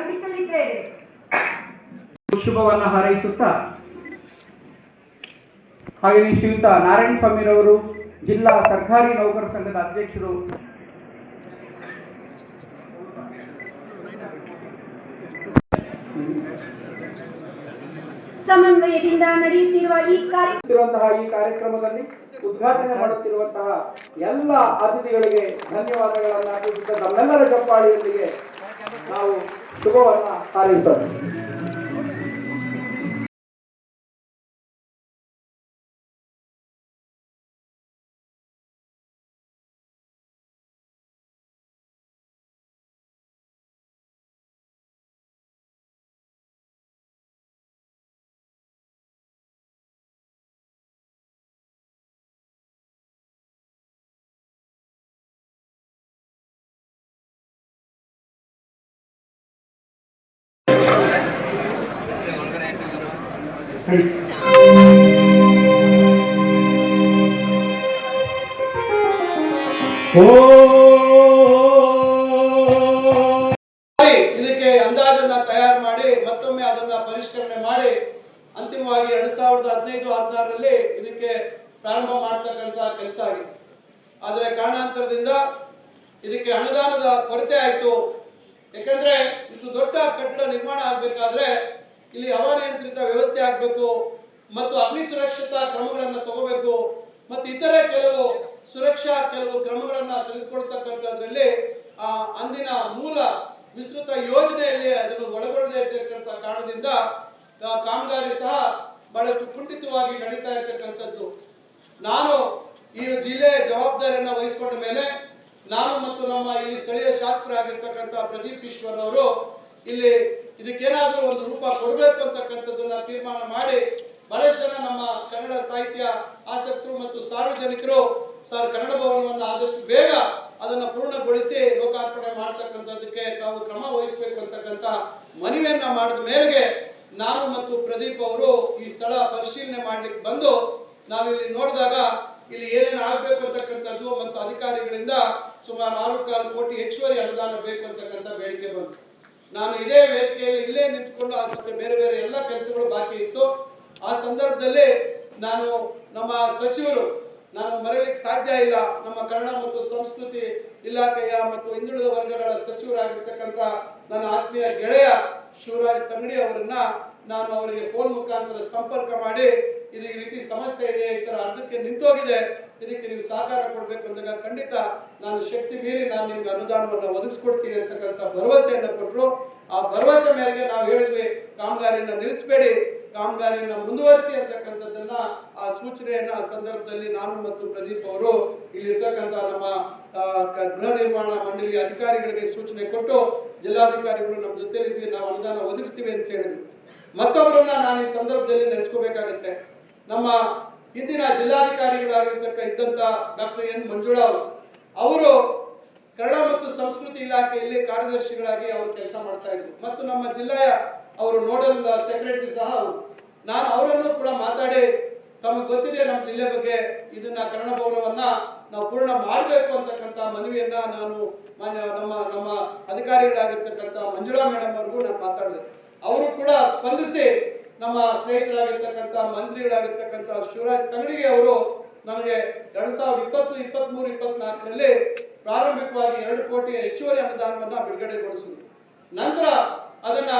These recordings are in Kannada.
ಕಾರ್ಯಕ್ರಮವನ್ನು ಶುಭವನ್ನು ಹಾರೈಸುತ್ತಾ? ಹಾಗೆಯೇ ಶ್ರೀಯುತ ನಾರಾಯಣ ಸ್ವಾಮಿರವರು ಜಿಲ್ಲಾ ಸರ್ಕಾರಿ ನೌಕರ ಸಂಘದ ಅಧ್ಯಕ್ಷರು. ಸಮನ್ವಯದಿಂದ ನಡೆಯುತ್ತಿರುವ ಈ ಈ ಕಾರ್ಯಕ್ರಮದಲ್ಲಿ ಉದ್ಘಾಟನೆ ಮಾಡುತ್ತಿರುವಂತಹ ಎಲ್ಲ ಅತಿಥಿಗಳಿಗೆ ಧನ್ಯವಾದಗಳನ್ನು ಅರ್ಪಿಸುತ್ತ ನಮ್ಮೆಲ್ಲರ ಚಪ್ಪಾಳಿಯೊಂದಿಗೆ ನಾವು ಶುಭವನ್ನ ಹಾರೈಸೋಣ ಇದಕ್ಕೆ ಅಂದಾಜನ್ನ ತಯಾರು ಮಾಡಿ, ಮತ್ತೊಮ್ಮೆ ಅದನ್ನ ಪರಿಷ್ಕರಣೆ ಮಾಡಿ, ಅಂತಿಮವಾಗಿ ಎರಡ್ ಸಾವಿರದ ಹದಿನೈದು, ಹದಿನಾರರಲ್ಲಿ ಇದಕ್ಕೆ ಪ್ರಾರಂಭ ಮಾಡ್ತಕ್ಕಂತ ಕೆಲಸ ಆಗಿದೆ. ಆದರೆ ಕಾರಣಾಂತರದಿಂದ ಇದಕ್ಕೆ ಅನುದಾನದ ಕೊರತೆ ಆಯಿತು. ಯಾಕಂದ್ರೆ ಇಷ್ಟು ದೊಡ್ಡ ಕಟ್ಟಡ ನಿರ್ಮಾಣ ಆಗಬೇಕಾದ್ರೆ ಇಲ್ಲಿ ಹವಾನಿಯಂತ್ರಿತ ವ್ಯವಸ್ಥೆ ಆಗಬೇಕು ಮತ್ತು ಅಗ್ನಿ ಸುರಕ್ಷತಾ ಕ್ರಮಗಳನ್ನು ತಗೋಬೇಕು ಮತ್ತು ಇತರೆ ಕೆಲವು ಸುರಕ್ಷಾ ಕೆಲವು ಕ್ರಮಗಳನ್ನು ತೆಗೆದುಕೊಳ್ತಕ್ಕಂಥದ್ರಲ್ಲಿ ಆ ಅಂದಿನ ಮೂಲ ವಿಸ್ತೃತ ಯೋಜನೆಯಲ್ಲಿ ಅದನ್ನು ಒಳಗೊಳ್ಳದೇ ಇರತಕ್ಕಂಥ ಕಾರಣದಿಂದ ಕಾಮಗಾರಿ ಸಹ ಬಹಳಷ್ಟು ಕುಂಠಿತವಾಗಿ ನಡೀತಾ ಇರತಕ್ಕಂಥದ್ದು. ನಾನು ಈ ಜಿಲ್ಲೆ ಜವಾಬ್ದಾರಿಯನ್ನು ವಹಿಸಿಕೊಂಡ ಮೇಲೆ ನಾನು ಮತ್ತು ನಮ್ಮ ಇಲ್ಲಿ ಸ್ಥಳೀಯ ಶಾಸಕರಾಗಿರ್ತಕ್ಕಂಥ ಪ್ರದೀಪ್ ಈಶ್ವರ್ ಅವರು ಇಲ್ಲಿ ಇದಕ್ಕೇನಾದರೂ ಒಂದು ರೂಪ ಕೊಡಬೇಕು ಅಂತಕ್ಕಂಥದ್ದನ್ನ ತೀರ್ಮಾನ ಮಾಡಿ ಬಹಳಷ್ಟು ಜನ ನಮ್ಮ ಕನ್ನಡ ಸಾಹಿತ್ಯ ಆಸಕ್ತರು ಮತ್ತು ಸಾರ್ವಜನಿಕರು ಸರ್ ಕನ್ನಡ ಭವನವನ್ನು ಆದಷ್ಟು ಬೇಗ ಅದನ್ನ ಪೂರ್ಣಗೊಳಿಸಿ ಲೋಕಾರ್ಪಣೆ ಮಾಡ್ತಕ್ಕಂಥದ್ದಕ್ಕೆ ತಾವು ಕ್ರಮ ವಹಿಸಬೇಕು ಅಂತಕ್ಕಂಥ ಮನವಿಯನ್ನ ಮಾಡಿದ ಮೇರೆಗೆ ನಾನು ಮತ್ತು ಪ್ರದೀಪ್ ಅವರು ಈ ಸ್ಥಳ ಪರಿಶೀಲನೆ ಮಾಡ್ಲಿಕ್ಕೆ ಬಂದು ನಾವಿಲ್ಲಿ ನೋಡಿದಾಗ ಇಲ್ಲಿ ಏನೇನು ಆಗಬೇಕು ಅಂತಕ್ಕಂಥದ್ದು ಮತ್ತು ಅಧಿಕಾರಿಗಳಿಂದ ಸುಮಾರು ಆರು ಕಾಲು ಕೋಟಿ ಹೆಚ್ಚುವರಿ ಅನುದಾನ ಬೇಕು ಅಂತಕ್ಕಂಥ ಬೇಡಿಕೆ ಬಂತು. ನಾನು ಇದೇ ವೇದಿಕೆಯಲ್ಲಿ ಇಲ್ಲೇ ನಿಂತ್ಕೊಂಡು ಆ ಸಮಯ ಬೇರೆ ಬೇರೆ ಎಲ್ಲ ಕೆಲಸಗಳು ಬಾಕಿ ಇತ್ತು. ಆ ಸಂದರ್ಭದಲ್ಲಿ ನಾನು ನಮ್ಮ ಸಚಿವರು, ನಾನು ಮರೆಯಲಿಕ್ಕೆ ಸಾಧ್ಯ ಇಲ್ಲ. ನಮ್ಮ ಕನ್ನಡ ಮತ್ತು ಸಂಸ್ಕೃತಿ ಇಲಾಖೆಯ ಮತ್ತು ಹಿಂದುಳಿದ ವರ್ಗಗಳ ಸಚಿವರಾಗಿರ್ತಕ್ಕಂಥ ನನ್ನ ಆತ್ಮೀಯ ಗೆಳೆಯ ಶಿವರಾಜ್ ತಂಗಡಿ ಅವರನ್ನ ನಾನು ಅವರಿಗೆ ಫೋನ್ ಮುಖಾಂತರ ಸಂಪರ್ಕ ಮಾಡಿ, ಇದು ಈ ರೀತಿ ಸಮಸ್ಯೆ ಇದೆ, ಈ ಥರ ಅರ್ಧಕ್ಕೆ ನಿಂತೋಗಿದೆ. ಇದಕ್ಕೆ ನೀವು ಸಹಕಾರ ಕೊಡಬೇಕು ಅಂದಾಗ ಖಂಡಿತ ನಾನು ಶಕ್ತಿ ಮೀರಿ ನಾನು ನಿಮ್ಗೆ ಅನುದಾನವನ್ನು ಒದಗಿಸ್ಕೊಡ್ತೀನಿ ಅಂತಕ್ಕಂಥ ಭರವಸೆಯನ್ನು ಕೊಟ್ಟರು. ಆ ಭರವಸೆ ಮೇರೆಗೆ ನಾವು ಹೇಳಿದ್ವಿ, ಕಾಮಗಾರಿಯನ್ನು ನಿಲ್ಲಿಸಬೇಡಿ, ಕಾಮಗಾರಿಯನ್ನು ಮುಂದುವರಿಸಿ ಅಂತಕ್ಕಂಥದ್ದನ್ನ ಆ ಸೂಚನೆಯನ್ನ ಆ ಸಂದರ್ಭದಲ್ಲಿ ನಾನು ಮತ್ತು ಪ್ರದೀಪ್ ಅವರು ಇಲ್ಲಿರ್ತಕ್ಕಂಥ ನಮ್ಮ ಗೃಹ ನಿರ್ಮಾಣ ಮಂಡಳಿಯ ಅಧಿಕಾರಿಗಳಿಗೆ ಸೂಚನೆ ಕೊಟ್ಟು ಜಿಲ್ಲಾಧಿಕಾರಿಗಳು ನಮ್ಮ ಜೊತೆಯಲ್ಲಿ ನಾವು ಅನುದಾನ ಒದಗಿಸ್ತೀವಿ ಅಂತ ಹೇಳಿದ್ವಿ ಮತ್ತೊಬ್ಬರನ್ನ ನಾನು ಈ ಸಂದರ್ಭದಲ್ಲಿ ನೆನೆಸ್ಕೋಬೇಕಾಗತ್ತೆ. ನಮ್ಮ ಹಿಂದಿನ ಜಿಲ್ಲಾಧಿಕಾರಿಗಳಾಗಿರ್ತಕ್ಕ ಇದ್ದಂತ ಡಾಕ್ಟರ್ ಎನ್ ಮಂಜುಳಾ ಅವರು ಅವರು ಕನ್ನಡ ಮತ್ತು ಸಂಸ್ಕೃತಿ ಇಲಾಖೆಯಲ್ಲಿ ಕಾರ್ಯದರ್ಶಿಗಳಾಗಿ ಅವರು ಕೆಲಸ ಮಾಡ್ತಾ ಇದ್ರು. ಮತ್ತು ನಮ್ಮ ಜಿಲ್ಲೆಯ ಅವರು ನೋಡಲ್ ಸೆಕ್ರೆಟರಿ ಸಹ ಅವರು. ನಾನು ಅವರನ್ನು ಕೂಡ ಮಾತಾಡಿ, ತಮಗೆ ಗೊತ್ತಿದೆ ನಮ್ಮ ಜಿಲ್ಲೆ ಬಗ್ಗೆ, ಇದನ್ನ ಕನ್ನಡ ಭವನವನ್ನ ನಾವು ಪೂರ್ಣ ಮಾಡಬೇಕು ಅಂತಕ್ಕಂಥ ಮನವಿಯನ್ನ ನಾನು ಮಾನ್ಯ ನಮ್ಮ ನಮ್ಮ ಅಧಿಕಾರಿಗಳಾಗಿರ್ತಕ್ಕಂಥ ಮಂಜುಳಾ ಮೇಡಮ್ ಅವ್ರಿಗೂ ನಾನು ಮಾತಾಡಿದೆ. ಅವರು ಕೂಡ ಸ್ಪಂದಿಸಿ ನಮ್ಮ ಸ್ನೇಹಿತರಾಗಿರ್ತಕ್ಕಂಥ ಮಂತ್ರಿಗಳಾಗಿರ್ತಕ್ಕಂಥ ಶಿವರಾಜ್ ತಂಗಡಿಗೆ ಅವರು ನಮಗೆ ಎರಡು ಸಾವಿರದ ಇಪ್ಪತ್ತು ಇಪ್ಪತ್ತ್ಮೂರು ಇಪ್ಪತ್ನಾಲ್ಕರಲ್ಲಿ ಪ್ರಾರಂಭಿಕವಾಗಿ ಎರಡು ಕೋಟಿ ಹೆಚ್ಚುವರಿ ಅನುದಾನವನ್ನು ಬಿಡುಗಡೆಗೊಳಿಸಿದರು. ನಂತರ ಅದನ್ನ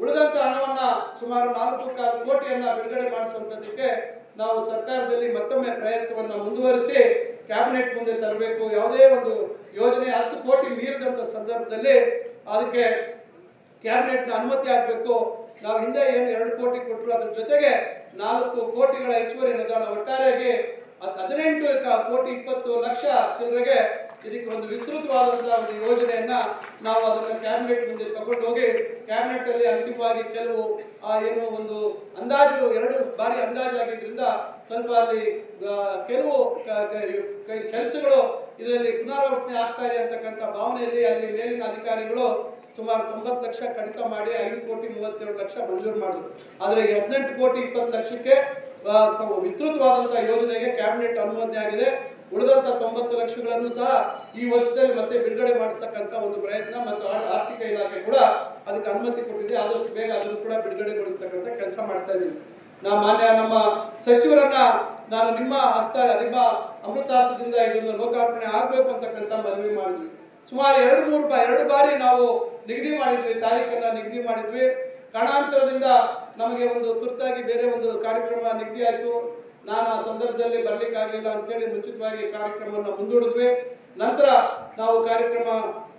ಉಳಿದಂತ ಹಣವನ್ನ ಸುಮಾರು ನಾಲ್ಕು ಕೋಟಿಯನ್ನ ಬಿಡುಗಡೆ ಮಾಡಿಸುವಂಥದ್ದಕ್ಕೆ ನಾವು ಸರ್ಕಾರದಲ್ಲಿ ಮತ್ತೊಮ್ಮೆ ಪ್ರಯತ್ನವನ್ನ ಮುಂದುವರಿಸಿ ಕ್ಯಾಬಿನೆಟ್ ಮುಂದೆ ತರಬೇಕು. ಯಾವುದೇ ಒಂದು ಯೋಜನೆ ಹತ್ತು ಕೋಟಿ ಮೀರಿದಂಥ ಸಂದರ್ಭದಲ್ಲಿ ಅದಕ್ಕೆ ಕ್ಯಾಬಿನೆಟ್ನ ಅನುಮತಿ ಆಗಬೇಕು. ನಾವು ಹಿಂದೆ ಏನು ಎರಡು ಕೋಟಿ ಕೊಟ್ಟರು ಅದ್ರ ಜೊತೆಗೆ ನಾಲ್ಕು ಕೋಟಿಗಳ ಹೆಚ್ಚುವರಿ ಅನುದಾನ ಒಟ್ಟಾರೆಯಾಗಿ ಹದಿನೆಂಟು ಕೋಟಿ ಇಪ್ಪತ್ತು ಲಕ್ಷ ಚಿಲ್ಲರೆಗೆ ಇದಕ್ಕೆ ಒಂದು ವಿಸ್ತೃತವಾದಂತಹ ಒಂದು ಯೋಜನೆಯನ್ನ ನಾವು ಅದನ್ನು ಕ್ಯಾಬಿನೆಟ್ ಮುಂದೆ ತಗೊಂಡು ಹೋಗಿ ಕ್ಯಾಬಿನೆಟ್ ಅಲ್ಲಿ ಅಂತಿಮವಾಗಿ ಕೆಲವು ಆ, ಏನು ಒಂದು ಅಂದಾಜು ಎರಡು ಬಾರಿ ಅಂದಾಜಾಗಿದ್ರಿಂದ ಸ್ವಲ್ಪ ಅಲ್ಲಿ ಕೆಲವು ಕೆಲಸಗಳು ಇದರಲ್ಲಿ ಪುನರಾವರ್ತನೆ ಆಗ್ತಾ ಇದೆ ಅಂತಕ್ಕಂಥ ಭಾವನೆಯಲ್ಲಿ ಅಲ್ಲಿ ಮೇಲಿನ ಅಧಿಕಾರಿಗಳು ಸುಮಾರು ತೊಂಬತ್ತು ಲಕ್ಷ ಕಡಿತ ಮಾಡಿ ಐದು ಕೋಟಿ ಮೂವತ್ತೇಳು ಲಕ್ಷ ಮಂಜೂರು ಮಾಡಿದ್ರು. ಆದರೆ ಹದಿನೆಂಟು ಕೋಟಿ ಇಪ್ಪತ್ತು ಲಕ್ಷಕ್ಕೆ ವಿಸ್ತೃತವಾದಂತಹ ಯೋಜನೆಗೆ ಕ್ಯಾಬಿನೆಟ್ ಅನುಮೋದನೆ ಆಗಿದೆ. ಉಳಿದಂತ ತೊಂಬತ್ತು ಲಕ್ಷಗಳನ್ನು ಸಹ ಈ ವರ್ಷದಲ್ಲಿ ಮತ್ತೆ ಬಿಡುಗಡೆ ಮಾಡತಕ್ಕಂತ ಒಂದು ಪ್ರಯತ್ನ ಮತ್ತು ಆರ್ಥಿಕ ಇಲಾಖೆ ಕೂಡ ಅದಕ್ಕೆ ಅನುಮತಿ ಕೊಟ್ಟಿದೆ. ಆದಷ್ಟು ಬೇಗ ಅದನ್ನು ಕೂಡ ಬಿಡುಗಡೆಗೊಳಿಸ್ತಕ್ಕಂಥ ಕೆಲಸ ಮಾಡ್ತಾ ಇದ್ದೀವಿ. ನಾ ಮಾನ್ಯ ನಮ್ಮ ಸಚಿವರನ್ನ ನಾನು ನಿಮ್ಮ ಹಸ್ತ ನಿಮ್ಮ ಅಮೃತಾಸ್ತ್ರದಿಂದ ಇದನ್ನು ಲೋಕಾರ್ಪಣೆ ಆಗಬೇಕು ಅಂತಕ್ಕಂಥ ಮನವಿ ಮಾಡಿದ್ವಿ. ಸುಮಾರು ಎರಡು ಮೂರು ಎರಡು ಬಾರಿ ನಾವು ನಿಗದಿ ಮಾಡಿದ್ವಿ, ತಾರೀಕನ್ನ ನಿಗದಿ ಮಾಡಿದ್ವಿ. ಕಾರಣಾಂತರದಿಂದ ನಮಗೆ ಒಂದು ತುರ್ತಾಗಿ ಬೇರೆ ಒಂದು ಕಾರ್ಯಕ್ರಮ ನಿಗದಿ ಆಯಿತು. ನಾನು ಆ ಸಂದರ್ಭದಲ್ಲಿ ಬರಲಿಕ್ಕಾಗಲಿಲ್ಲ ಅಂತೇಳಿ ಮುಂಚಿತವಾಗಿ ಕಾರ್ಯಕ್ರಮವನ್ನು ಮುಂದೂಡಿದ್ವಿ. ನಂತರ ನಾವು ಕಾರ್ಯಕ್ರಮ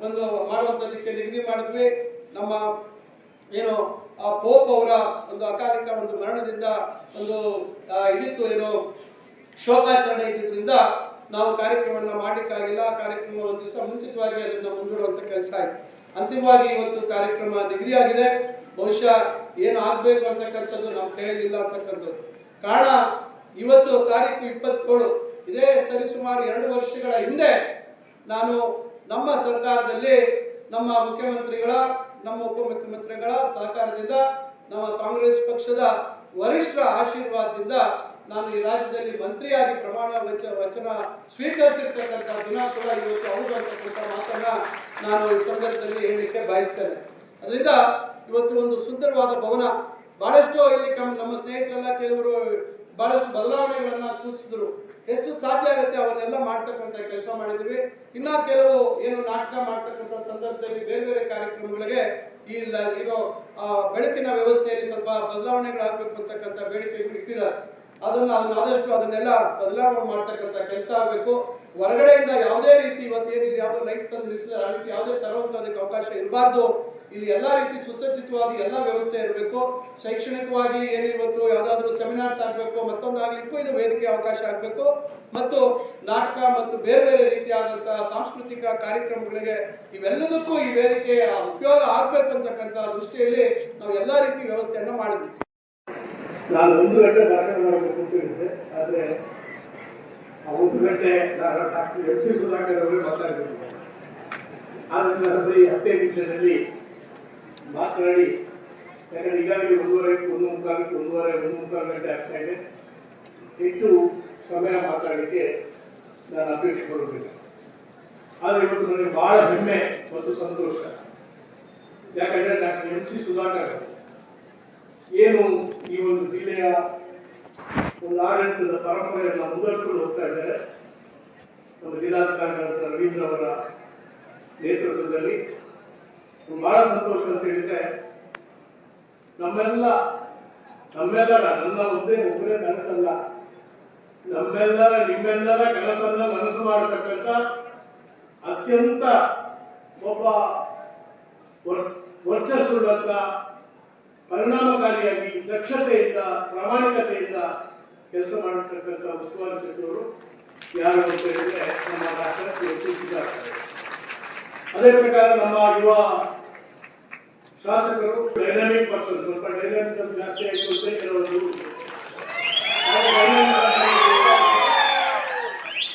ಒಂದು ಮಾಡುವಂಥದ್ದಕ್ಕೆ ನಿಗದಿ ಮಾಡಿದ್ವಿ. ನಮ್ಮ ಏನು, ಆ ಪೋಪ್ ಅವರ ಒಂದು ಅಕಾಲಿಕ ಒಂದು ಮರಣದಿಂದ ಒಂದು ಇದಿತ್ತು ಏನು, ಶೋಕಾಚರಣೆ ಇದ್ದಿದ್ದರಿಂದ ನಾವು ಕಾರ್ಯಕ್ರಮವನ್ನು ಮಾಡಲಿಕ್ಕಾಗಿಲ್ಲ. ಕಾರ್ಯಕ್ರಮ ಒಂದು ದಿವಸ ಮುಂಚಿತವಾಗಿ ಅದನ್ನು ಮುಂದೂಡುವಂಥ ಕೆಲಸ ಆಯ್ತು. ಅಂತಿಮವಾಗಿ ಇವತ್ತು ಕಾರ್ಯಕ್ರಮ ನಿಗದಿಯಾಗಿದೆ ಬಹುಶಃ ಏನು ಆಗ್ಬೇಕು ಅಂತಕ್ಕಂಥದ್ದು ನಮ್ಮ ಕೈಯಲ್ಲಿ ಇಲ್ಲ ಅಂತಕ್ಕಂಥದ್ದು. ಕಾರಣ ಇವತ್ತು ತಾರೀಕು ಇಪ್ಪತ್ತೇಳು, ಇದೇ ಸರಿಸುಮಾರು ಎರಡು ವರ್ಷಗಳ ಹಿಂದೆ ನಾನು ನಮ್ಮ ಸರ್ಕಾರದಲ್ಲಿ ನಮ್ಮ ಮುಖ್ಯಮಂತ್ರಿಗಳ, ನಮ್ಮ ಉಪಮುಖ್ಯಮಂತ್ರಿಗಳ ಸಹಕಾರದಿಂದ ನಮ್ಮ ಕಾಂಗ್ರೆಸ್ ಪಕ್ಷದ ವರಿಷ್ಠ ಆಶೀರ್ವಾದದಿಂದ ನಾನು ಈ ರಾಜ್ಯದಲ್ಲಿ ಮಂತ್ರಿಯಾಗಿ ಪ್ರಮಾಣ ವಚ, ವಚನ ಸ್ವೀಕರಿಸಿರ್ತಕ್ಕಂಥ ದಿನ ಕೂಡ ಇವತ್ತು ಹೌದು ಅಂತಕ್ಕಂಥ ಮಾತನ್ನ ನಾನು ಈ ಸಂದರ್ಭದಲ್ಲಿ ಹೇಳಲಿಕ್ಕೆ ಬಯಸ್ತೇನೆ. ಅದರಿಂದ ಇವತ್ತು ಒಂದು ಸುಂದರವಾದ ಭವನ, ಬಹಳಷ್ಟು ಇಲ್ಲಿ ನಮ್ಮ ಸ್ನೇಹಿತರೆಲ್ಲ ಕೆಲವರು ಬಹಳಷ್ಟು ಬದಲಾವಣೆಗಳನ್ನ ಸೂಚಿಸಿದ್ರು. ಎಷ್ಟು ಸಾಧ್ಯ ಆಗುತ್ತೆ ಅವನ್ನೆಲ್ಲ ಮಾಡ್ತಕ್ಕಂಥ ಕೆಲಸ ಮಾಡಿದ್ವಿ ಇನ್ನ ಕೆಲವು ಏನು ನಾಟಕ ಮಾಡ್ತಕ್ಕಂಥ ಸಂದರ್ಭದಲ್ಲಿ ಬೇರೆ ಬೇರೆ ಕಾರ್ಯಕ್ರಮಗಳಿಗೆ ಈ ಇರೋ ಬೆಳಕಿನ ವ್ಯವಸ್ಥೆಯಲ್ಲಿ ಸ್ವಲ್ಪ ಬದಲಾವಣೆಗಳಾಗಬೇಕು ಅಂತಕ್ಕಂಥ ಬೇಡಿಕೆ ಇಟ್ಟಿದ್ದಾರೆ. ಅದನ್ನ ಅದನ್ನ ಆದಷ್ಟು ಅದನ್ನೆಲ್ಲ ಬದಲಾವಣೆ ಮಾಡ್ತಕ್ಕಂಥ ಕೆಲಸ ಆಗಬೇಕು. ಹೊರಗಡೆಯಿಂದ ಯಾವುದೇ ರೀತಿ ಇವತ್ತು ಏನಿದೆ, ಯಾವುದೋ ಲೈಟ್ ತಂದು ಆ ರೀತಿ ಯಾವುದೇ ತರುವಂತ ಅದಕ್ಕೆ ಅವಕಾಶ ಇರಬಾರ್ದು. ಇಲ್ಲಿ ಎಲ್ಲಾ ರೀತಿ ಸುಸಜ್ಜಿತವಾಗಿ ಎಲ್ಲ ವ್ಯವಸ್ಥೆ ಇರಬೇಕು. ಶೈಕ್ಷಣಿಕವಾಗಿ ಏನು ಇವತ್ತು ಯಾವುದಾದ್ರೂ ಸೆಮಿನಾರ್ಸ್ ಆಗಬೇಕು ಮತ್ತೊಂದು ಆಗ್ಲಿಕ್ಕೂ ಇದು ವೇದಿಕೆ ಅವಕಾಶ ಆಗಬೇಕು. ಮತ್ತು ನಾಟಕ ಮತ್ತು ಬೇರೆ ಬೇರೆ ರೀತಿಯಾದಂತಹ ಸಾಂಸ್ಕೃತಿಕ ಕಾರ್ಯಕ್ರಮಗಳಿಗೆ ಇವೆಲ್ಲದಕ್ಕೂ ಈ ವೇದಿಕೆ ಉಪಯೋಗ ಆಗಬೇಕು ದೃಷ್ಟಿಯಲ್ಲಿ ನಾವು ಎಲ್ಲಾ ರೀತಿ ವ್ಯವಸ್ಥೆಯನ್ನು ಮಾಡಿದ್ವಿ. ನಾನು ಒಂದು ಗಂಟೆ ಭಾಷಣ ಮಾಡಬೇಕು ಅಂತ ಹೇಳಿದ್ದೆ. ಆದರೆ ಆ ಒಂದು ಗಂಟೆ ನಾನು ಡಾಕ್ಟರ್ ಎಂ ಸಿ ಸುಧಾಕರ್ ಅವರೇ ಮಾತಾಡಬೇಕು ಆದರೆ ನಾನು ಈ ಹತ್ತೈದು ನಿಮಿಷದಲ್ಲಿ ಮಾತನಾಡಿ ಯಾಕಂದ್ರೆ ಈಗಾಗಲೇ ಒಂದೂವರೆ, ಒಂದು ಮುಕ್ಕಾಲು, ಒಂದೂವರೆ, ಒಂದು ಮುಕ್ಕಾಲು ಗಂಟೆ ಆಗ್ತಾ ಇದೆ. ಹೆಚ್ಚು ಸಮಯ ಮಾತಾಡಲಿಕ್ಕೆ ನಾನು ಅಪೇಕ್ಷೆ ಕೊಡಬೇಕು ಆದರೆ ಇವತ್ತು ನನಗೆ ಬಹಳ ಹೆಮ್ಮೆ ಮತ್ತು ಸಂತೋಷ. ಯಾಕಂದರೆ ಡಾಕ್ಟರ್ ಎಂ ಸಿ ಸುಧಾಕರ್ ಏನು ಒಂದು ಜಿಲ್ಲೆಯ ಒಂದು ಆಡಳಿತದ ಪರಂಪರೆಯನ್ನು ಮುಂದುವರಿಸಿಕೊಂಡು ಹೋಗ್ತಾ ಇದ್ದಾರೆ. ನಮ್ಮ ಜಿಲ್ಲಾಧಿಕಾರಿಗಳಾದ ರವೀಂದ್ರ ಅವರ ನೇತೃತ್ವದಲ್ಲಿ. ಬಹಳ ಸಂತೋಷ ಅಂತ ಹೇಳಿದ್ರೆ, ನಮ್ಮೆಲ್ಲ, ನಮ್ಮೆಲ್ಲರ, ನನ್ನ ಒಂದೇ ಒಬ್ಬರೇ ಕನಸಲ್ಲ. ನಮ್ಮೆಲ್ಲರ, ನಿಮ್ಮೆಲ್ಲರ ಕನಸನ್ನ ಮನಸ್ಸು ಮಾಡತಕ್ಕಂತ ಅತ್ಯಂತ ಒಬ್ಬ ವರ್- ವರ್ಚಸ್ಸುಳ್ಳಂತ ಪರಿಣಾಮಕಾರಿಯಾಗಿ ದಕ್ಷತೆಯಿಂದ, ಪ್ರಾಮಾಣಿಕತೆಯಿಂದ ಕೆಲಸ ಮಾಡತಕ್ಕಂಥ ಉಸ್ತುವಾರಿ ಸಚಿವರು ಯಾರು ಅಂತ ಹೇಳಿದ್ರೆ ನಮ್ಮ ರಾಷ್ಟ್ರ ಅದೇ ಪ್ರಕಾರ ನಮ್ಮ ಯುವ ಶಾಸಕರು ಡೈನಾಮಿಕ್ ಪರ್ಸನ್, ಸ್ವಲ್ಪ ಡೈನಾಮಿಕ್ ಜಾಸ್ತಿ ಆಯಿತು ಅಂತ ಕೆಲವೊಂದು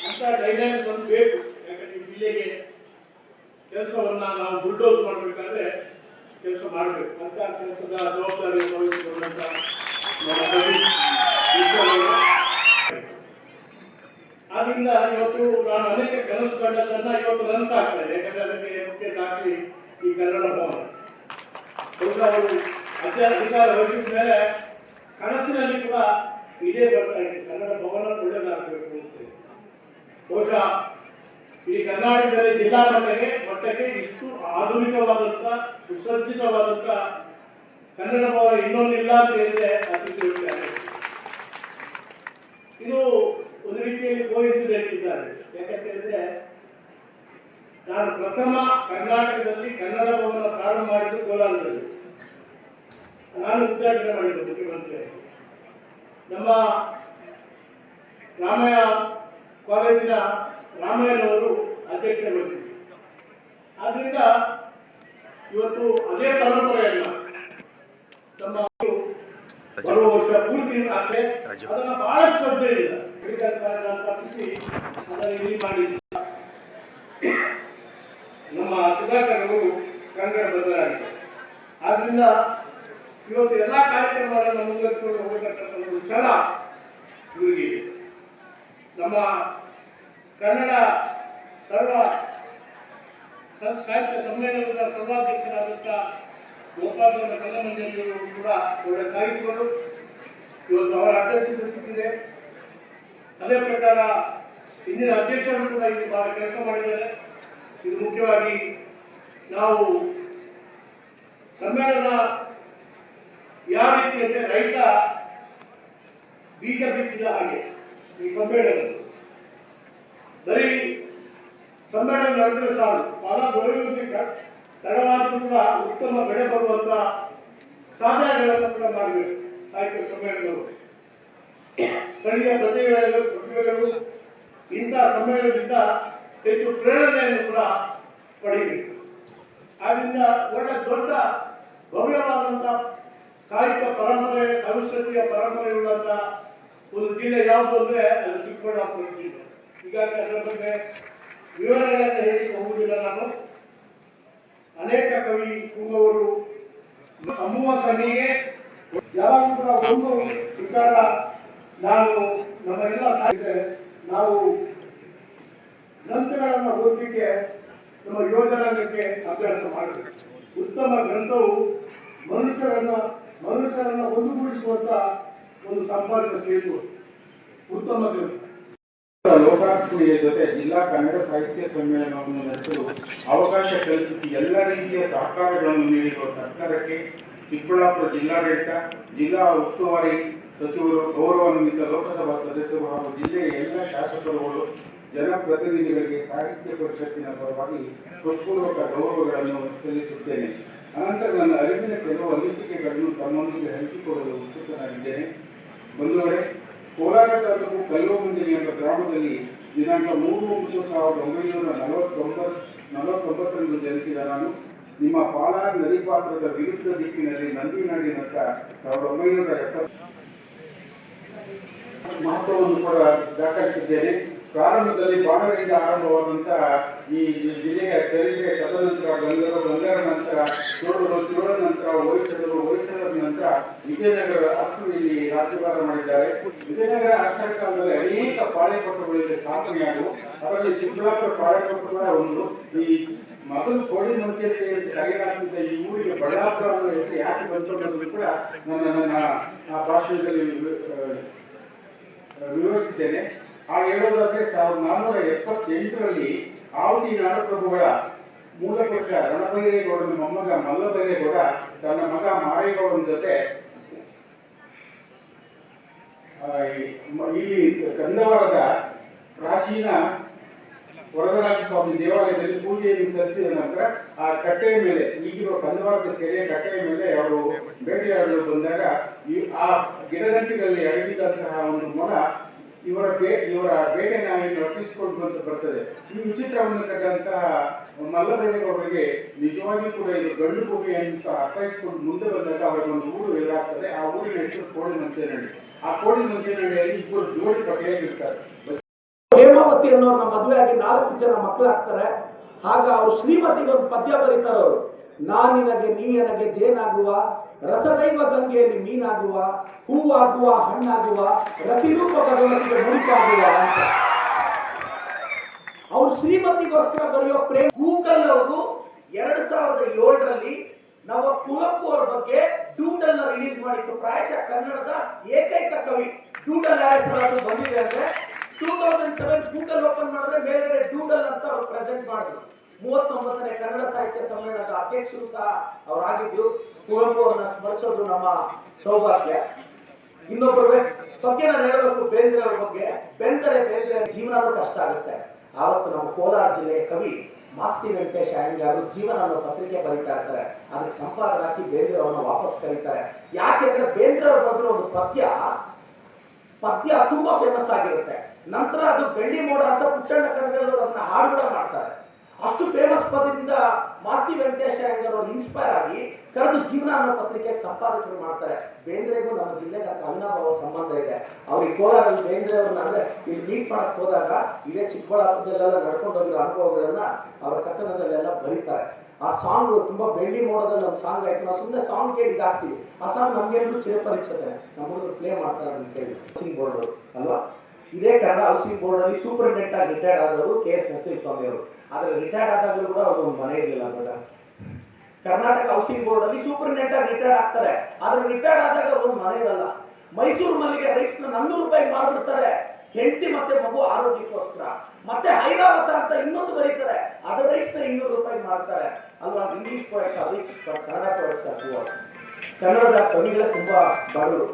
ಅಂತ ಡೈನಾಮಿಕ್ ಒಂದು ಬೇಕು. ಯಾಕಂದ್ರೆ ಜಿಲ್ಲೆಗೆ ಕೆಲಸವನ್ನ ನಾವು ಬುಲ್ಡೋಸ್ ಮಾಡಬೇಕಾದ್ರೆ ಕೆಲಸ ಮಾಡಬೇಕು. ಅಂತ ಕೆಲಸದ ಜವಾಬ್ದಾರಿ ವಹಿಸಿಕೊಂಡಂತ ಆದ್ರಿಂದ ಇವತ್ತು ನಾನು ಅನೇಕ ಕನಸು ಕಂಡದನ್ನ ಇವತ್ತು ನನಸಾಗ್ತಾ ಇದೆ ಯಾಕಂದ್ರೆ ಅದಕ್ಕೆ ಮುಖ್ಯ ಸಾಕ್ಷಿ ಈ ಕನ್ನಡ ಭವನ. ಅವರು ಅಧಿಕಾರ ವಹಿಸಿದ ಮೇಲೆ ಕನಸಿನಲ್ಲಿ ಕೂಡ ಇದೇ ಬರ್ತಾ ಇದೆ. ಕನ್ನಡ ಭವನ ಒಳ್ಳೆಯದಾಗಬೇಕು ಅಂತ. ಬಹುಶಃ ಈ ಕರ್ನಾಟಕದಲ್ಲಿ ಜಿಲ್ಲಾ ಮಟ್ಟಕ್ಕೆ ಮಟ್ಟಕ್ಕೆ ಇಷ್ಟು ಆಧುನಿಕವಾದಂತ ಸುಸಜ್ಜಿತವಾದಂತ ಕನ್ನಡ ಭವನ ಇನ್ನೊಂದಿಲ್ಲ ಅಂತ ಹೇಳಿದ್ರೆ ಆಗುತ್ತೆ. ಇದು ಒಂದು ರೀತಿಯಲ್ಲಿ ಕೋಯಿನ್ಸಿಡೆಂಟ್ ಇದ್ದಾರೆ ನಾನು ಪ್ರಥಮ ಕರ್ನಾಟಕದಲ್ಲಿ ಕನ್ನಡ ಭವನ ಪ್ರಾರಂಭ ಮಾಡಿದ್ದು ಕೋಲಾರದಲ್ಲಿ. ನಾನು ಉದ್ಘಾಟನೆ ಮಾಡಿದ್ದು ಮುಖ್ಯಮಂತ್ರಿ. ನಮ್ಮ ರಾಮಯ್ಯ ಕಾಲೇಜಿನ ರಾಮಯ್ಯನವರು ಅಧ್ಯಕ್ಷ ಆದ್ರಿಂದ ಇವತ್ತು ಅದೇ ಪರಂಪರೆಯಲ್ಲ ನಮ್ಮ ಬರುವ ವರ್ಷ ಪೂರ್ತಿ ಆದ್ರೆ ಅದನ್ನ ಬಹಳ ಶ್ರದ್ಧೆಯಿಂದ ಇಲ್ಲ. ತಪ್ಪಿಸಿ ಅದನ್ನು ಇಲ್ಲಿ ಮಾಡಿದ್ರು ನಮ್ಮ ಸುಧಾಕರ್ ಅವರು ಕನ್ನಡ ಬದಲಾಗಿದೆ ಆದ್ರಿಂದ ಇವತ್ತು ಎಲ್ಲಾ ಕಾರ್ಯಕ್ರಮಗಳನ್ನು ಮುಂದುವರಿಸಿಕೊಂಡು ಹೋಗತಕ್ಕಂಥ ಒಂದು ಛಲ ಇವರಿಗೆ ನಮ್ಮ ಕನ್ನಡ ಸರ್ವ ಸಾಹಿತ್ಯ ಸಮ್ಮೇಳನದ ಸರ್ವಾಧ್ಯಕ್ಷರಾದಂಥ ಗೋಪಾಲಗೌಡ ಕಲ್ಲಮಂಜರಿಯವರು ಕೂಡ ಒಳ್ಳೆ ಸಾಹಿತಿಗಳು. ಇವತ್ತು ಅವರ ಅಧ್ಯಕ್ಷತೆ ಸಿಕ್ಕಿದೆ. ಅದೇ ಪ್ರಕಾರ ಇಂದಿನ ಅಧ್ಯಕ್ಷರು ಕೂಡ ಇಲ್ಲಿ ಬಹಳ ಕೆಲಸ ಮಾಡಿದ್ದಾರೆ. ಇದು ಮುಖ್ಯವಾಗಿ ನಾವು ಸಮ್ಮೇಳನ ಯಾವ ರೀತಿ ಅಂದರೆ ರೈತ ಬೀಜ ಬಿತ್ತಿದ ಹಾಗೆ ಈ ಸಮ್ಮೇಳನ ಬರೀ ಸಮ್ಮೇಳನ ನಡೆದರೆ ಸಾಲು ಫಲ ದೊರೆಯುವುದಕ್ಕೆ ತಡವಾದರೂ ಕೂಡ ಉತ್ತಮ ಬೆಳೆ ಬರುವಂತ ಸಾಧನೆಗಳನ್ನು ಕೂಡ ಮಾಡಬೇಕು ಸಾಹಿತ್ಯ ಸಮ್ಮೇಳನಗಳು. ಸ್ಥಳೀಯ ಪ್ರತಿಭೆಗಳು ಪ್ರತಿಭೆಗಳು ಇಂಥ ಸಮ್ಮೇಳನದಿಂದ ಹೆಚ್ಚು ಪ್ರೇರಣೆಯನ್ನು ಕೂಡ ಪಡೆಯಬೇಕು ಆದ್ದರಿಂದ ಒಳ್ಳೆ ದೊಡ್ಡ ಭವ್ಯವಾದಂಥ ಸಾಹಿತ್ಯ ಪರಂಪರೆ ಸಂಸ್ಕೃತಿಯ ಪರಂಪರೆ ಉಳ್ಳಂಥ ಒಂದು ಜಿಲ್ಲೆ ಯಾವುದು ಅಂದರೆ ಅದು ಚಿಕ್ಕಬಳ್ಳಾಪುರ ಜಿಲ್ಲೆ. ಹೀಗಾಗಿ ಅದರ ಬಗ್ಗೆ ವಿವರಗಳನ್ನು ಹೇಳಿ ಹೋಗುವುದಿಲ್ಲ ನಾನು. ಅನೇಕ ಕವಿ ಕೂಗವರು ಸಮೂಹ ಸಭೆಗೆ ಯಾವಾಗಲೂ ಒಂದು ವಿಚಾರ ನಾನು ನಮ್ಮೆಲ್ಲ ಸಾಹಿತ್ಯ ನಾವು ಗ್ರಂಥಗಳನ್ನು ಓದಲಿಕ್ಕೆ, ನಮ್ಮ ಯೋಜನಾಂಗಕ್ಕೆ ಅಭ್ಯಾಸ ಮಾಡಬೇಕು. ಉತ್ತಮ ಗ್ರಂಥವು ಮನುಷ್ಯರನ್ನ ಮನುಷ್ಯರನ್ನ ಒಂದುಗೂಡಿಸುವಂತ ಒಂದು ಸಂಪರ್ಕ ಸೇತು ಉತ್ತಮ ಗ್ರಂಥ. ಲೋಕಾರ್ಪಣೆಯ ಜೊತೆ ಜಿಲ್ಲಾ ಕನ್ನಡ ಸಾಹಿತ್ಯ ಸಮ್ಮೇಳನವನ್ನು ನಡೆಸಲು ಅವಕಾಶ ಕಲ್ಪಿಸಿ ಎಲ್ಲ ರೀತಿಯ ಸಹಕಾರಗಳನ್ನು ನೀಡಿರುವ ಸರ್ಕಾರಕ್ಕೆ ಚಿಕ್ಕಬಳ್ಳಾಪುರ ಜಿಲ್ಲಾಡಳಿತ, ಜಿಲ್ಲಾ ಉಸ್ತುವಾರಿ ಸಚಿವರು, ಗೌರವಾನ್ವಿತ ಲೋಕಸಭಾ ಸದಸ್ಯರು ಹಾಗೂ ಜಿಲ್ಲೆಯ ಎಲ್ಲ ಶಾಸಕರುಗಳು, ಜನಪ್ರತಿನಿಧಿಗಳಿಗೆ ಸಾಹಿತ್ಯ ಪರಿಷತ್ತಿನ ಪರವಾಗಿ ಹೃತ್ಪೂರ್ವಕ ಗೌರವಗಳನ್ನು ಸಲ್ಲಿಸುತ್ತೇನೆ. ಅನಂತರ ನನ್ನ ಅರಿವಿನ ಕೆಲವು ಅನಿಸಿಕೆಗಳನ್ನು ತಮ್ಮೊಂದಿಗೆ ಹಂಚಿಕೊಳ್ಳಲು ಉತ್ಸುಕನಾಗಿದ್ದೇನೆ. ಬಂಧುಗಳೇ ಕೋಲಾರ ತಾಲೂಕು ಕಲ್ಲುಮಂಜರಿ ಎಂಬ ಗ್ರಾಮದಲ್ಲಿ ದಿನಾಂಕ ಮೂರು ಒಂಬತ್ತು ಸಾವಿರದ ಒಂಬೈನೂರ ನಲವತ್ತೊಂಬತ್ತು ನಲವತ್ತೊಂಬತ್ತರಂದು ಜನಿಸಿದ ನಾನು. ನಿಮ್ಮ ಪಾಲಾರ್ ನದಿ ಪಾತ್ರದ ವಿರುದ್ಧ ದಿಕ್ಕಿನಲ್ಲಿ ನಂದಿನಾಡಿನತ್ತ ಸಾವಿರದ ಒಂಬೈನೂರ ಎಪ್ಪತ್ತು ಮಹತ್ವವನ್ನು ಕೂಡ ದಾಖಲಿಸಿದ್ದೇನೆ. ಪ್ರಾರಂಭದಲ್ಲಿ ಬಾಣಗಳಿಂದ ಆರಂಭವಾದಂತಹ ಈ ಜಿಲ್ಲೆಯ ಚರಿತ್ರೆ ತದನಂತರ ಗಂಗರು ಗಂಗರ ನಂತರ ಚೋಳರು ಚೋಳರ ನಂತರ ಹೊಯ್ಸಳರು ಹೊಯ್ಸಳರ ನಂತರ ವಿಜಯನಗರ ಅರಸರು ಇಲ್ಲಿ ರಾಜ್ಯಭಾರ ಮಾಡಿದ್ದಾರೆ. ವಿಜಯನಗರ ಅರಸರ ಕಾಲದಲ್ಲಿ ಅನೇಕ ಪಾಳೆಪಟ್ಟುಗಳಿಗೆ ಸ್ಥಾಪನೆಯಾದವು ಅದರಲ್ಲಿ ಚಿಕ್ಕಬಳ್ಳಾಪುರ ಕೂಡ ಒಂದು. ಈ ಮೊದಲು ಕೋಳಿ ಮಂಚೇರಿ ಕರೆಯಲಾಗುತ್ತಿದ್ದ ಈ ಊರಿಗೆ ಬಳ್ಳಾಪುರ ಅನ್ನೋ ಹೆಸರು ಯಾಕೆ ಬಂತು ಅನ್ನೋದು ಕೂಡ ನನ್ನ ನನ್ನ ಆ, ವಿವರಿಸಿದ್ದೇನೆ. ಆ ಹೇಳೋದಾದ್ರೆ ಸಾವಿರದ ನಾನ್ನೂರ ಎಪ್ಪತ್ತೆಂಟರಲ್ಲಿ ಆವತಿ ನಾಡಪ್ರಭುಗಳ ಮೂಲ ಪಕ್ಷ ರಣಭೈರೇಗೌಡನ ಮೊಮ್ಮಗ ಮಲ್ಲಭೈರೇಗೌಡ ತನ್ನ ಮಗ ಮಾರೇಗೌಡನ ಜೊತೆ ಇಲ್ಲಿ ಕಂದವಾರದ ಪ್ರಾಚೀನ ವರದರಾಜ ಸ್ವಾಮಿ ದೇವಾಲಯದಲ್ಲಿ ಪೂಜೆಯನ್ನು ಸಲ್ಲಿಸಿದ ನಂತರ ಆ ಕಟ್ಟೆಯ ಮೇಲೆ, ಈಗಿರುವ ಕಂದವಾರದ ಕೆರೆಯ ಕಟ್ಟೆಯ ಮೇಲೆ ಅವರು ಬೇಟೆಯಾಡಲು ಬಂದಾಗ ಈ ಆ ಗಿಡಗಂಟಿಗಳಲ್ಲಿ ಅಡಗಿದಂತಹ ಒಂದು ಮೊಲ ಇವರ ಬೇ ಇವರ ಬೇಟೆ ಇಲ್ಲಿ ರಕ್ಷಿಸಿಕೊಂಡು ಬಂದು ಬರ್ತದೆ. ಈ ವಿಚಿತ್ರವನ್ನು ಕಂಡಂತಹ ಮಲ್ಲದೇವರವರಿಗೆ ನಿಜವಾಗಿ ಕೂಡ ಇದು ಗಂಡು ಗುಹೆ ಅಂತ ಅರ್ಥೈಸಿಕೊಂಡು ಮುಂದೆ ಬಂದಾಗ ಅವರಿಗೆ ಒಂದು ಊರು ಎದುರಾಗ್ತದೆ. ಆ ಊರಿನ ಹೆಸರು ಕೋಳಿ ಮಂಚೇನಹಳ್ಳಿ ಆ ಕೋಳಿ ಮಂಚೇನಹಳ್ಳಿಯಲ್ಲಿ ಇಬ್ಬರು ಜೋಡಿ ಪಟ್ಟೆಯಾಗಿರ್ತಾರೆ ಹೇಮಾವತಿ ಅನ್ನೋರ್ನ ಮದುವೆ ಆಗಿ ನಾಲ್ಕು ಜನ ಮಕ್ಕಳಾಗ್ತಾರೆ. ಆಗ ಅವ್ರು ಶ್ರೀಮತಿಗೆ ಒಂದು ಪದ್ಯ ಬರೀತಾರೆ ಅವರು. ನಾನಿನಗೆ ನೀನಗೆ ಜೇನಾಗುವ, ರಸದೈವ ಗಂಗೆಯಲ್ಲಿ ಮೀನಾಗುವ, ಹೂವಾಗುವ, ಹಣ್ಣಾಗುವ ರತಿರೂಪ ಭಗವಂತಿಗೆ ಮುಡಿಪಾಗುವ ಅಂತ. ಅವ್ರು ಶ್ರೀಮತಿಗೋಸ್ಕರ ಬರೆಯೋ ಪ್ರೇಮ ಗೂಗಲ್ ಅವರು ಎರಡ್ ಸಾವಿರದ ಏಳರಲ್ಲಿ ನಾವು ಕುವೆಂಪು ಅವ್ರ ಬಗ್ಗೆ ಡೂಡಲ್ ರಿಲೀಸ್ ಮಾಡಿತ್ತು ಪ್ರಾಯಶಃ ಕನ್ನಡದ ಏಕೈಕ ಕವಿ. ಡೂಡಲ್ ಅದು ಬಂದಿದೆ ಅಂದ್ರೆ two thousand seven Google open ಮಾಡಿದ್ರೆ ಮೇಲ್ಗಡೆ ಡೂಡಲ್ ಅಂತ ಅವ್ರು ಪ್ರೆಸೆಂಟ್ ಮಾಡಿದ್ರು. ಮೂವತ್ತೊಂಬತ್ತನೇ ಕನ್ನಡ ಸಾಹಿತ್ಯ ಸಮ್ಮೇಳನದ ಅಧ್ಯಕ್ಷರು ಸಹ ಅವರಾಗಿದ್ದು ಕುವೆಂಪು ಅವರನ್ನ ಸ್ಮರಿಸೋದು ನಮ್ಮ ಸೌಭಾಗ್ಯ. ಇನ್ನೊಬ್ಬರ ಬಗ್ಗೆ ನಾನು ಹೇಳಬೇಕು, ಬೇಂದ್ರೆ ಅವ್ರ ಬಗ್ಗೆ. ಬೆಂದರೆ ಬೇಂದ್ರೆ ಜೀವನನೂ ಕಷ್ಟ ಆಗುತ್ತೆ. ಆವತ್ತು ನಮ್ಮ ಕೋಲಾರ ಜಿಲ್ಲೆಯ ಕವಿ ಮಾಸ್ತಿ ವೆಂಕಟೇಶ ಅವರು ಜೀವನ ಅನ್ನೋ ಪತ್ರಿಕೆ ಬರೀತಾ ಇರ್ತಾರೆ. ಅದಕ್ಕೆ ಸಂಪಾದನೆ ಹಾಕಿ ಬೇಂದ್ರೆ ಅವ್ರನ್ನ ವಾಪಸ್ ಕರೀತಾರೆ. ಯಾಕೆಂದ್ರೆ ಬೇಂದ್ರೆ ಅವ್ರ ಬರೆದಿರೋ ಒಂದು ಪದ್ಯ ಪದ್ಯ ತುಂಬಾ ಫೇಮಸ್ ಆಗಿರುತ್ತೆ. ನಂತರ ಅದು ಬೆಳ್ಳಿ ಮೋಡ ಅಂತ ಪುಟ್ಟಣ್ಣ ಕಣಗಲ್ ಅದನ್ನ ಹಾಡು ಮಾಡ್ತಾರೆ ಅಷ್ಟು ಫೇಮಸ್ ಪದದಿಂದ ಮಾಸ್ತಿ ವೆಂಕಟೇಶ ಅವರು ಇನ್ಸ್ಪೈರ್ ಆಗಿ ಕರೆದು ಜೀವನ ಅನ್ನೋ ಪತ್ರಿಕೆ ಸಂಪಾದಕರು ಮಾಡ್ತಾರೆ. ಬೇಂದ್ರೆಗೂ ನಮ್ಮ ಜಿಲ್ಲೆಗೆ ಅವಿನಾಭಾವ ಸಂಬಂಧ ಇದೆ. ಅವ್ರಿಗೆ ಕೋಲಾರಲ್ಲಿ ಬೇಂದ್ರೆ ಅವ್ರನ್ನ ಅಂದ್ರೆ ಇಲ್ಲಿ ಮೀಟ್ ಮಾಡಕ್ ಹೋದಾಗ ಇದೇ ಚಿಕ್ಕಬಳ್ಳಾಪುರದಲ್ಲೆಲ್ಲ ನಡ್ಕೊಂಡು ಹೋಗಿರೋ ಅನುಭವಗಳನ್ನ ಅವರ ಕಥನದಲ್ಲೆಲ್ಲ ಬರೀತಾರೆ. ಆ ಸಾಂಗ್ ತುಂಬಾ ಬೆಳ್ಳಿ ಮೋಡದಲ್ಲಿ ಒಂದು ಸಾಂಗ್ ಆಯ್ತು. ನಾವು ಸುಮ್ಮನೆ ಸಾಂಗ್ ಕೇಳಿ ಇದಾಗ್ತೀವಿ ಆ ಸಾಂಗ್ ನಮ್ಗೆ ಚಿರಪರಿಚಿತೆ ನಮ್ಮ ಹುಡುಗರು ಪ್ಲೇ ಮಾಡ್ತಾರೆ ಅಂತ ಹೇಳಿ ಬೋರ್ಡ್ ಅಲ್ವಾ? ಇದೇ ಕನ್ನಡ ಹೌಸಿಂಗ್ ಬೋರ್ಡ್ ಅಲ್ಲಿ ಸೂಪರಿಂಟೆಂಡೆಂಟ್ ಆಗಿ ರಿಟೈರ್ಡ್ ಆದವರು ಕೆ ಎಸ್ ನರಸಿಂಹಸ್ವಾಮಿ ಅವರು. ಆದ್ರೆ ರಿಟೈರ್ಡ್ ಆದಾಗಲೂ ಕೂಡ ಅವರು ಮನೆ ಇರಲಿಲ್ಲ ಬೇಡ ಕರ್ನಾಟಕ ಹೌಸಿಂಗ್ ಬೋರ್ಡ್ ಅಲ್ಲಿ ಸೂಪರಿಂಟೆಂಡೆಂಟ್ ಆಗಿ ರಿಟೈರ್ಡ್ ಆಗ್ತಾರೆ. ಆದ್ರೆ ರಿಟೈರ್ಡ್ ಆದಾಗ ಅವರು ಮನೆ ಇರಲ್ಲ. ಮೈಸೂರು ಮಲ್ಲಿಗೆ ರೈಟ್ಸ್ ನನ್ನೂರು ರೂಪಾಯಿ ಮಾರ್ಬಿಡ್ತಾರೆ. ಹೆಂಡತಿ ಮತ್ತೆ ಮಗು ಆರೋಗ್ಯಕ್ಕೋಸ್ಕರ. ಮತ್ತೆ ಐರಾವತ ಅಂತ ಇನ್ನೊಂದು ಬರೀತಾರೆ. ಅದರ ರೈಟ್ಸ್ ಇನ್ನೂರು ರೂಪಾಯಿ ಮಾರ್ತಾರೆ. ಅಲ್ವಾ? English points rich Kannada points ಅಥವಾ ಕನ್ನಡದ ಕವಿಗಳೇ ತುಂಬಾ ಬಡವರು.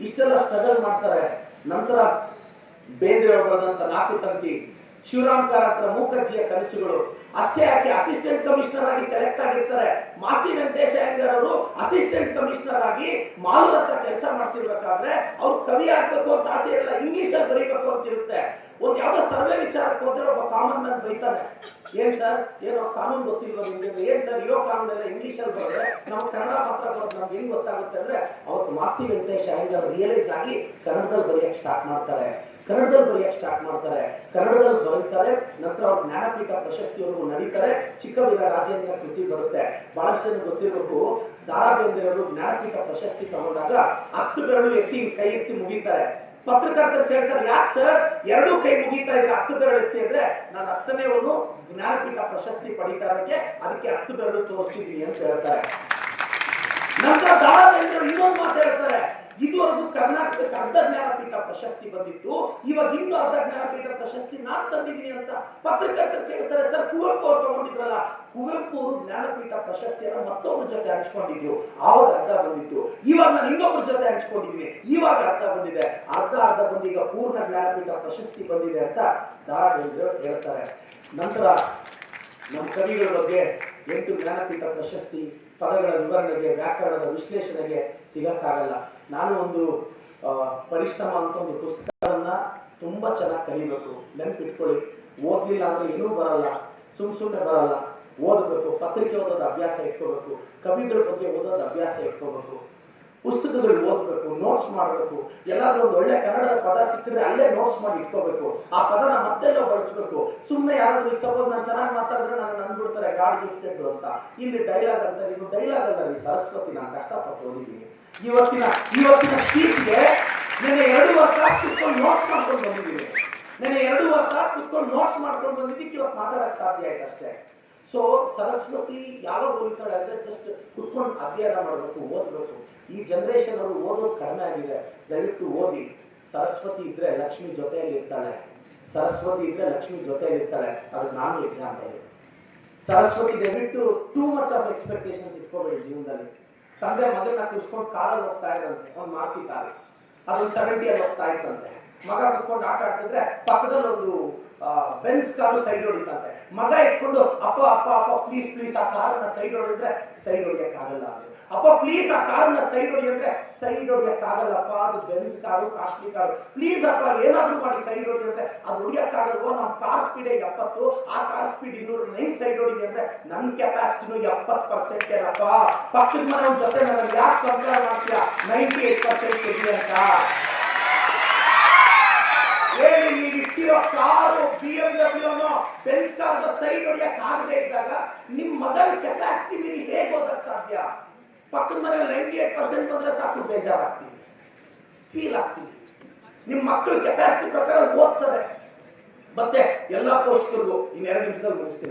ಇಷ್ಟೆಲ್ಲ ಸ್ಟ್ರಗಲ್ ಮಾಡ್ತಾರೆ. ನಂತರ ಬೇಂದ್ರೆ ಬರೆದಂತ ನಾಲ್ಕು ತಂತಿ. ಶಿವರಾಮ್ ಕಾರತ್ರ ಮೂಕಜ್ಜಿಯ ಕನಸುಗಳು. ಅಷ್ಟೇ ಯಾಕೆ ಅಸಿಸ್ಟೆಂಟ್ ಕಮಿಷನರ್ ಆಗಿ ಸೆಲೆಕ್ಟ್ ಆಗಿರ್ತಾರೆ. ಮಾಸಿ ವೆಂಕಟೇಶ ಅಯ್ಯಂಗಾರ್ ಅವರು ಅಸಿಸ್ಟೆಂಟ್ ಕಮಿಷನರ್ ಆಗಿ ಮಾಲೂರ್ ಹತ್ರ ಕೆಲಸ ಮಾಡ್ತಿರ್ಬೇಕಾದ್ರೆ ಅವ್ರು ಕವಿ ಆಗ್ಬೇಕು ಅಂತ ಆಸೆ ಇರಲ್ಲ ಇಂಗ್ಲಿಷ್ ಅಲ್ಲಿ ಬರೀಬೇಕು ಅಂತ ಇರುತ್ತೆ. ಒಂದ್ ಯಾವ್ದೋ ಸರ್ವೆ ವಿಚಾರಕ್ಕೆ ಹೋದ್ರೆ ಒಬ್ಬ ಕಾಮನ್ ಮ್ಯಾನ್ ಬೈತಾನೆ. ಏನ್ ಸರ್ ಏನೋ ಕಾನೂನು ಗೊತ್ತಿಲ್ವ ನಿಮ್ಗೆ? ಏನ್ ಸರ್ ಇರೋ ಕಾನೂನು ಎಲ್ಲ ಇಂಗ್ಲಿಷ್ ಅಲ್ಲಿ ಬರೋದ್ರೆ ನಾವು ಕನ್ನಡ ಮಾತ್ರ ಬರೋದು ನಮ್ಗೆ ಹೆಂಗ್ ಗೊತ್ತಾಗುತ್ತೆ ಅಂದ್ರೆ ಅವತ್ತು ಮಾಸಿ ವೆಂಕಟೇಶ ಅಯ್ಯಂಗಾರ್ ರಿಯಲೈಸ್ ಆಗಿ ಕನ್ನಡದಲ್ಲಿ ಬರೆಯಕ್ಕೆ ಸ್ಟಾರ್ಟ್ ಮಾಡ್ತಾರೆ. ಕನ್ನಡದಲ್ಲಿ ಬರೆಯಕ್ಕೆ ಸ್ಟಾರ್ಟ್ ಮಾಡ್ತಾರೆ. ಕನ್ನಡದಲ್ಲಿ ಬರೀತಾರೆ, ನಂತರ ಅವ್ರು ಜ್ಞಾನಪೀಠ ಪ್ರಶಸ್ತಿವರೆಗೂ ನಡೀತಾರೆ. ಚಿಕ್ಕವೀರ ರಾಜೇಂದ್ರ ಕೃತಿ ಬರುತ್ತೆ. ಬಹಳಷ್ಟು ಜನ ಗೊತ್ತಿರಬೇಕು ದಾರಾ ಜ್ಞಾನಪೀಠ ಪ್ರಶಸ್ತಿ ತಗೊಂಡಾಗ ಹತ್ತು ಬೆರಳು ಎತ್ತಿ ಕೈ ಎತ್ತಿ ಮುಗಿತಾರೆ. ಪತ್ರಕರ್ತರು ಕೇಳ್ತಾರೆ, ಯಾಕೆ ಸರ್? ಎರಡೂ ಕೈ ಮುಗಿತಾ ಇದ್ರೆ ಹತ್ತು ಬೆರಳು ಎತ್ತಿ ಅಂದ್ರೆ ನಾನು ಹತ್ತನೇವನು ಜ್ಞಾನಪೀಠ ಪ್ರಶಸ್ತಿ ಪಡಿತಾ ಇರೋಕ್ಕೆ ಅದಕ್ಕೆ ಹತ್ತು ಬೆರಳು ತೋರಿಸ್ತಿದ್ದೀನಿ ಅಂತ ಹೇಳ್ತಾರೆ. ನಂತರ ದಾರಾ ಇನ್ನೊಂದು ಮಾತು ಹೇಳ್ತಾರೆ. ಇದುವರೆಗೂ ಕರ್ನಾಟಕಕ್ಕೆ ಅರ್ಧ ಜ್ಞಾನಪೀಠ ಪ್ರಶಸ್ತಿ ಬಂದಿತ್ತು. ಇವಾಗ ಇನ್ನು ಅರ್ಧ ಜ್ಞಾನಪೀಠ ಪ್ರಶಸ್ತಿ ನಾನು ತಂದಿದ್ದೀನಿ ಅಂತ ಪತ್ರಕರ್ತರು ಕೇಳ್ತಾರೆ, ಸರ್, ಕುವೆಂಪು ಅವ್ರು ತಗೊಂಡಿದ್ರಲ್ಲ? ಕುವೆಂಪು ಅವರು ಜ್ಞಾನಪೀಠ ಪ್ರಶಸ್ತಿಯನ್ನು ಮತ್ತೊಬ್ಬರ ಜೊತೆ ಹಂಚ್ಕೊಂಡಿದ್ರು. ಆವಾಗ ಅರ್ಧ ಬಂದಿತ್ತು. ಇವಾಗ ನಾನು ಇನ್ನೊಬ್ಬರ ಜೊತೆ ಹಂಚ್ಕೊಂಡಿದ್ವಿ ಇವಾಗ ಅರ್ಧ ಬಂದಿದೆ. ಅರ್ಧ ಅರ್ಧ ಬಂದೀಗ ಪೂರ್ಣ ಜ್ಞಾನಪೀಠ ಪ್ರಶಸ್ತಿ ಬಂದಿದೆ ಅಂತ ಬೇಂದ್ರೆ ಹೇಳ್ತಾರೆ. ನಂತರ ನಮ್ಮ ಕವಿಗಳ ಬಗ್ಗೆ ಎಂಟು ಜ್ಞಾನಪೀಠ ಪ್ರಶಸ್ತಿ ಪದಗಳ ವಿವರಣೆಗೆ, ವ್ಯಾಕರಣದ ವಿಶ್ಲೇಷಣೆಗೆ ಸಿಗಕ್ಕಾಗಲ್ಲ. ನಾನು ಒಂದು ಪರಿಶ್ರಮ ಅಂತ ಒಂದು ಪುಸ್ತಕವನ್ನು ತುಂಬಾ ಚೆನ್ನಾಗಿ ಕಲಿಬೇಕು. ನೆನಪಿಟ್ಕೊಳ್ಳಿ. ಓದಲಿಲ್ಲ ಅಂದ್ರೆ ಏನೂ ಬರಲ್ಲ. ಸುಮ್ ಸುಮ್ಮನೆ ಬರಲ್ಲ. ಓದಬೇಕು. ಪತ್ರಿಕೆ ಓದೋದು ಅಭ್ಯಾಸ ಇಟ್ಕೋಬೇಕು. ಕವಿಗಳ ಬಗ್ಗೆ ಓದೋದು ಅಭ್ಯಾಸ ಇಟ್ಕೋಬೇಕು. ಪುಸ್ತಕಗಳು ಓದಬೇಕು ನೋಟ್ಸ್ ಮಾಡಬೇಕು. ಎಲ್ಲಾದ್ರೂ ಒಂದು ಒಳ್ಳೆ ಕನ್ನಡದ ಪದ ಸಿಕ್ಕಿದ್ರೆ ಅಲ್ಲೇ ನೋಟ್ಸ್ ಮಾಡಿ ಇಟ್ಕೋಬೇಕು. ಆ ಪದನ ಮತ್ತೆಲ್ಲ ಬಳಸಬೇಕು. ಸುಮ್ಮನೆ ಯಾರಾದ್ರೂ ಸಪೋಸ್ ನಾನು ಚೆನ್ನಾಗಿ ಮಾತಾಡಿದ್ರೆ ನಾನು ಅಂದ್ಬಿಡ್ತಾರೆ ಗಾಡ್ ಗಿಫ್ಟೆಡ್ ಅಂತ. ಇಲ್ಲಿ ಡೈಲಾಗ್ ಅಂತ ನೀವು ಡೈಲಾಗ್ ಅಲ್ಲ ರೀ ಸರಸ್ವತಿ, ನಾನು ಕಷ್ಟಪಟ್ಟು ಓದಿದ್ದೀನಿ. ಇವತ್ತಿನ ಇವತ್ತಿನ ಸ್ಪೀಚ್ಗೆ ನನಗೆ ಎರಡೂವರೆ ತಾಸು ಕುತ್ಕೊಂಡು ನೋಟ್ಸ್ ಮಾಡ್ಕೊಂಡು ಬಂದಿದ್ದೀನಿ. ನಿನ್ನೆ ಎರಡೂವರೆ ತಾಸು ಕುತ್ಕೊಂಡು ನೋಟ್ಸ್ ಮಾಡ್ಕೊಂಡು ಬಂದಿದ್ದಕ್ಕೆ ಇವತ್ತು ಮಾತಾಡಕ್ಕೆ ಸಾಧ್ಯ ಆಯ್ತು ಅಷ್ಟೇ. ಸೊ ಸರಸ್ವತಿ ಯಾವಾಗ ಓದ್ತಾಳೆ ಅಂದ್ರೆ ಜಸ್ಟ್ ಕುತ್ಕೊಂಡು ಅಧ್ಯಯನ ಮಾಡಬೇಕು, ಓದಬೇಕು. ಈ ಜನರೇಷನ್ ಅವರು ಓದೋದು ಕಡಿಮೆ ಆಗಿದೆ. ದಯವಿಟ್ಟು ಓದಿ. ಸರಸ್ವತಿ ಇದ್ರೆ ಲಕ್ಷ್ಮಿ ಜೊತೆಯಲ್ಲಿ ಇರ್ತಾಳೆ. ಸರಸ್ವತಿ ಇದ್ರೆ ಲಕ್ಷ್ಮಿ ಜೊತೆಯಲ್ಲಿ ಇರ್ತಾಳೆ. ಅದಕ್ಕೆ ನಾನು ಎಕ್ಸಾಂಪಲ್ ಸರಸ್ವತಿ ದಯವಿಟ್ಟು ಟೂ ಮಚ್ ಆಫ್ ಎಕ್ಸ್ಪೆಕ್ಟೇಷನ್ಸ್ ಇಟ್ಕೋಬೇಡಿ ಜೀವನದಲ್ಲಿ. ತಂದೆ ಮಗನ ಕುಸ್ಕೊಂಡು ಕಾರಲ್ಲಿ ಹೋಗ್ತಾ ಇದ್ದಂತೆ ಒಂದು ಮಾತಿ ಕಾಲು. ಅದೊಂದು ಸೆವೆಂಟಿಯಲ್ಲಿ ಹೋಗ್ತಾ ಇತ್ತಂತೆ ಮಗ ಕುತ್ಕೊಂಡು ಆಟ ಆಡ್ತಿದ್ರೆ ಪಕ್ಕದಲ್ಲಿ ಒಂದು ಬೆನ್ಸ್ ಕಾರು ಸೈಡ್ ಹೊಡಿತಂತೆ. ಮಗ ಇಟ್ಕೊಂಡು, ಅಪ್ಪ ಅಪ್ಪ ಅಪ್ಪ ಪ್ಲೀಸ್ ಪ್ಲೀಸ್ ಆ ಕಾರನ್ನ ಸೈಡ್ ಹೊಡೆದ್ರೆ ಸೈಡ್ ಹೊಡಿಯಕ್ಕಾಗಲ್ಲ ಅಪ್ಪ ಪ್ಲೀಸ್ ಆ ಕಾರನ್ನ ಸೈಡ್ ಹೊಡಿಯಂದ್ರೆ ಸೈಡ್ ಹೊಡಿಯಕ್ಕಾಗಲ್ಲಪ್ಪ ಅದು Benz car costly car please ಅಪ್ಪ, ಏನಾದರೂ ಮಾಡಿ ಸೈಡ್ ಹೊಡಿ ಅಂದ್ರೆ ಅದು ಹೊಡಿಯಕ್ಕಾಗಲ್ವೋ? ನಮ್ಮ ಕಾರ್ ಸ್ಪೀಡ್ ಎಪ್ಪತ್ತು, ಆ ಕಾರ್ ಸ್ಪೀಡ್ ಇನ್ನೂರು ನೈನ್ ಸೈಡ್ ಹೊಡಿದೆ ಅಂದ್ರೆ ನನ್ನ ಕೆಪಾಸಿಟಿನು ಎಪ್ಪತ್ತು ಪರ್ಸೆಂಟ್ ಏನಪ್ಪ? ಪಕ್ಕದ ಮನೆ ಜೊತೆ ನನಗೆ ಯಾಕೆ ಕಂಪೇರ್ ಮಾಡ್ತೀಯಾ? ನೈಂಟಿ ಏಟ್ ಪರ್ಸೆಂಟ್ ಇದೆ ಅಂತ. ಹೇಳಿ, ನೀವು ಇಟ್ಟಿರೋ car B M Benz car side ಹೊಡಿಯಕ್ ಆಗದೆ ಇದ್ದಾಗ ನಿಮ್ಮ ಮಗನ ಕೆಪಾಸಿಟಿ ಮೀರಿ ಹೇಗೆ ಓದಕ್ಕೆ ಸಾಧ್ಯ? ಪಕ್ಕದ ಮನೆಯಲ್ಲಿ ನೈಂಟಿ ಏಟ್ ಪರ್ಸೆಂಟ್ ಬಂದ್ರೆ ಸಾಕು ಬೇಜಾರಾಗ್ತೀವಿ ಫೀಲ್ ಆಗ್ತೀವಿ ನಿಮ್ಮ ಮಕ್ಕಳು ಕೆಪಾಸಿಟಿ ಪ್ರಕಾರ ಓದ್ತಾರೆ. ಮತ್ತೆ ಎಲ್ಲ ಪೋಷಕರಿಗೂ ಇನ್ನೆರಡು ನಿಮಿಷದಲ್ಲಿ ಮುಗಿಸ್ತೀನಿ.